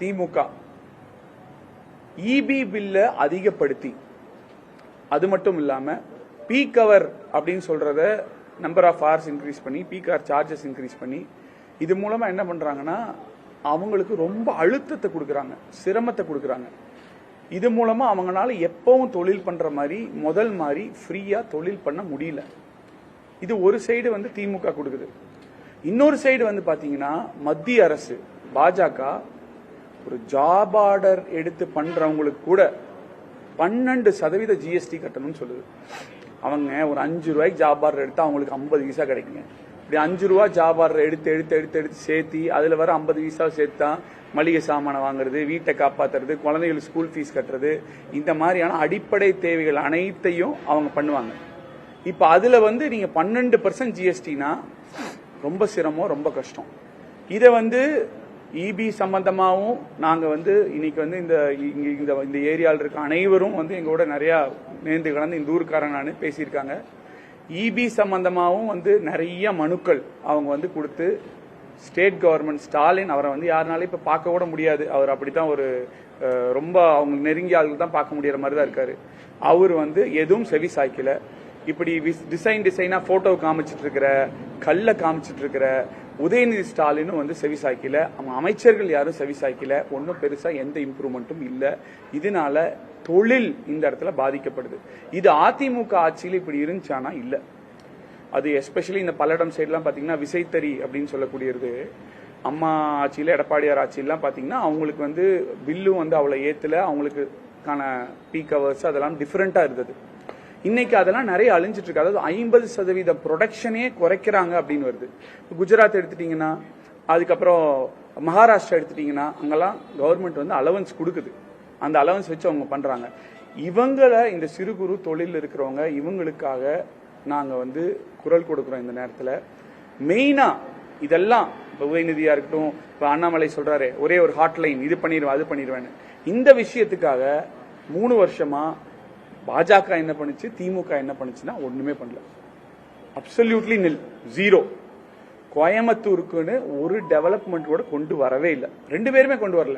திமுக. EB பில்ல அதிகப்படுத்தி. அது மட்டும் இல்லாம பீ கவர் அப்படின்னு சொல்றத நம்பர் ஆஃப் ஆர்ஸ் இன்க்ரீஸ் பண்ணி பீக் ஹவர் சார்ஜஸ் இன்க்ரீஸ் பண்ணி இது மூலமா என்ன பண்றாங்கன்னா அவங்களுக்கு ரொம்ப அழுத்தத்தை கொடுக்கறாங்க சிரமத்தை கொடுக்கறாங்க. இது மூலமா அவங்களால எப்பவும் தொழில் பண்ற மாதிரி முதல் மாதிரி ஃப்ரீயா தொழில் பண்ண முடியல. இது ஒரு சைடு வந்து திமுக கொடுக்குது. இன்னொரு சைடு வந்து பாத்தீங்கன்னா மத்திய அரசு பாஜக ஒரு ஜாப் ஆர்டர் எடுத்து பண்றவங்களுக்கு கூட பன்னெண்டு சதவீத ஜிஎஸ்டி கட்டணும்னு சொல்லுது. அவங்க ஒரு அஞ்சு ரூபாய்க்கு ஜாப் ஆர்டர் எடுத்தா அவங்களுக்கு ஐம்பது வீசா கிடைக்குங்க. இப்படி அஞ்சு ரூபா ஜாப் ஆர்டர் எடுத்து எடுத்து எடுத்து எடுத்து சேர்த்தி அதுல வர ஐம்பது விசா சேர்த்தா மளிகை சாமானை வாங்குறது வீட்டை காப்பாத்துறது குழந்தைகளுக்கு ஸ்கூல் ஃபீஸ் கட்டுறது இந்த மாதிரியான அடிப்படை தேவைகள் அனைத்தையும் அவங்க பண்ணுவாங்க. இப்போ அதுல வந்து நீங்க பன்னெண்டு பர்சன்ட் ஜிஎஸ்டினா ரொம்ப சிரமம் ரொம்ப கஷ்டம். இதை வந்து இபி சம்பந்தமாகவும் நாங்கள் வந்து இன்னைக்கு வந்து இந்த இந்த இந்த ஏரியாவில் இருக்க அனைவரும் வந்து எங்களோட நிறையா நேர்ந்து கலந்து இந்த ஊருக்காரன் நான் பேசியிருக்காங்க. இபி சம்பந்தமாகவும் வந்து நிறைய மனுக்கள் அவங்க வந்து கொடுத்து ஸ்டேட் கவர்மெண்ட் ஸ்டாலின் அவரை வந்து யாருனாலும் இப்போ பார்க்க கூட முடியாது. அவர் அப்படித்தான் ஒரு ரொம்ப அவங்க நெருங்கிய ஆளுகள் தான் பார்க்க முடியற மாதிரி தான் இருக்காரு. அவர் வந்து எதுவும் செவி சாய்க்கல. இப்படி டிசைன் டிசைனா போட்டோ காமிச்சிட்டு இருக்கிற கல்ல காமிச்சிட்டு இருக்கிற உதயநிதி ஸ்டாலினும் வந்து செவிசாய்க்கல அவங்க அமைச்சர்கள் யாரும் செவிசாய்க்கல ஒன்றும் பெருசா எந்த இம்ப்ரூவ்மெண்ட்டும் இல்லை. இதனால தொழில் இந்த இடத்துல பாதிக்கப்படுது. இது அதிமுக ஆட்சியில் இப்படி இருந்துச்சானா? இல்லை. அது எஸ்பெஷலி இந்த பல்லடம் சைட்லாம் பார்த்தீங்கன்னா விசைத்தறி அப்படின்னு சொல்லக்கூடியது. அம்மா ஆட்சியில் எடப்பாடியார் ஆட்சியெல்லாம் பார்த்தீங்கன்னா அவங்களுக்கு வந்து பில்லும் வந்து அவ்வளோ ஏற்றலை அவங்களுக்கான பீக் ஹவர்ஸ் அதெல்லாம் டிஃப்ரெண்ட்டாக இருந்தது. இன்னைக்கு அதெல்லாம் நிறைய அழிஞ்சிட்டு இருக்கு. அதாவது ஐம்பது சதவீத ப்ரொடக்ஷனே குறைக்கிறாங்க அப்படின்னு வருது. குஜராத் எடுத்துட்டீங்கன்னா அதுக்கப்புறம் மகாராஷ்டிரா எடுத்துட்டீங்கன்னா அங்கெல்லாம் கவர்மெண்ட் வந்து அலவன்ஸ் கொடுக்குது. அந்த அலவன்ஸ் வச்சு அவங்க பண்றாங்க. இவங்களை இந்த சிறு குறு தொழில் இருக்கிறவங்க இவங்களுக்காக நாங்கள் வந்து குரல் கொடுக்குறோம் இந்த நேரத்தில். மெயினா இதெல்லாம் இப்போ உதயநிதியா இருக்கட்டும் இப்போ அண்ணாமலை சொல்றாரு ஒரே ஒரு ஹாட்லைன் இது பண்ணிடுவேன் அது பண்ணிடுவேன்னு. இந்த விஷயத்துக்காக மூணு வருஷமா பாஜக என்ன பண்ணுச்சு? திமுக என்ன பண்ணுச்சுன்னா ஒண்ணுமே பண்ணல. அப்சல்யூட்லி நில் ஜீரோ கோயம்புத்தூருக்குன்னு ஒரு டெவலப்மெண்ட் கூட கொண்டு வரவே இல்லை. ரெண்டு பேருமே கொண்டு வரல.